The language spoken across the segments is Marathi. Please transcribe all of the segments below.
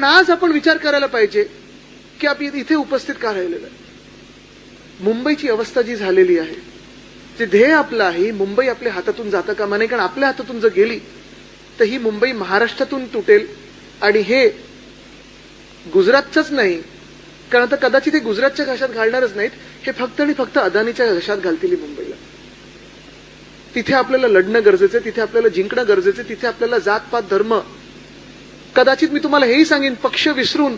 पण आज आपण विचार करायला पाहिजे की आपण इथे उपस्थित का राहिलेलं आहे? मुंबईची अवस्था जी झालेली आहे ते ध्येय आपलं आहे मुंबई आपल्या हातातून जातं का नाही कारण आपल्या हातातून जर गेली तर ही मुंबई महाराष्ट्रातून तुटेल. आणि हे गुजरातचंच नाही कारण आता कदाचित हे गुजरातच्या घशात घालणारच नाहीत हे फक्त आणि फक्त अदानीच्या घशात घालतील मुंबईला. तिथे आपल्याला लढणं गरजेचं आहे तिथे आपल्याला जिंकणं गरजेचं आहे तिथे आपल्याला जात पात धर्म कदाचित मी तुम्हाला हेही सांगेन पक्ष विसरून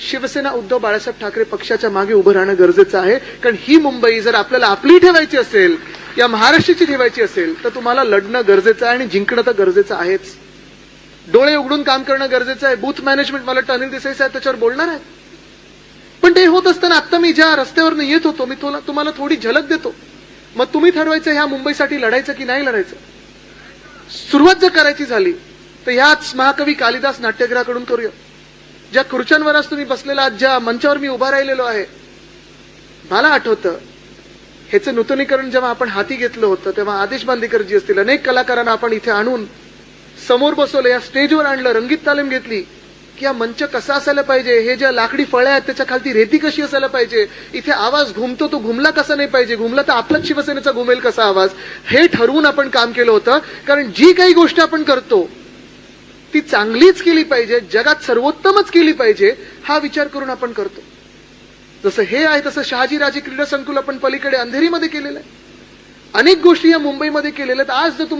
शिवसेना उद्धव बाळासाहेब ठाकरे पक्षाच्या मागे उभं राहणं गरजेचं आहे. कारण ही मुंबई जर आपल्याला आपली ठेवायची असेल या महाराष्ट्राची ठेवायची असेल तर तुम्हाला लढणं गरजेचं आहे आणि जिंकणं तर गरजेचं आहेच. डोळे उघडून काम करणं गरजेचं आहे. बूथ मॅनेजमेंट मला अनिल देसाई साहेब त्याच्यावर बोलणार आहे पण ते होत असताना आता मी ज्या रस्त्यावरनं येत होतो मी तुम्हाला थोडी झलक देतो. मग तुम्ही ठरवायचं ह्या मुंबईसाठी लढायचं की नाही लढायचं? सुरुवात जर करायची झाली तर ह्याच महाकवी कालिदास नाट्यगृहाकडून करूया. ज्या खुर्च्यांवर आज तुम्ही बसलेला आज ज्या मंचावर मी उभा राहिलेलो आहे मला आठवतं ह्याचं नूतनीकरण जेव्हा आपण हाती घेतलं होतं तेव्हा आदेश बांदेकर जी असतील अनेक कलाकारांना आपण इथे आणून समोर बसवलं या स्टेजवर आणलं रंगीत तालीम घेतली की हा मंच कसा असायला पाहिजे हे ज्या लाकडी फळ्या आहेत त्याच्या खालती रेती कशी असायला पाहिजे इथे आवाज घुमतो तो घुमला कसा नाही पाहिजे घुमला तर आपलाच शिवसेनेचा घुमेल कसा आवाज हे ठरवून आपण काम केलं होतं कारण जी काही गोष्ट आपण करतो ती चांगलीच केली पाहिजे जगात सर्वोत्तमच केली पाहिजे हा विचार करून आपण करतो. जसं हे आहे तसं शहाजीराजे क्रीडा संकुल आपण पलीकडे अंधेरीमध्ये केलेलं आहे. अनेक गोष्टी या मुंबईमध्ये केलेल्या आहेत. आज जर तुम्ही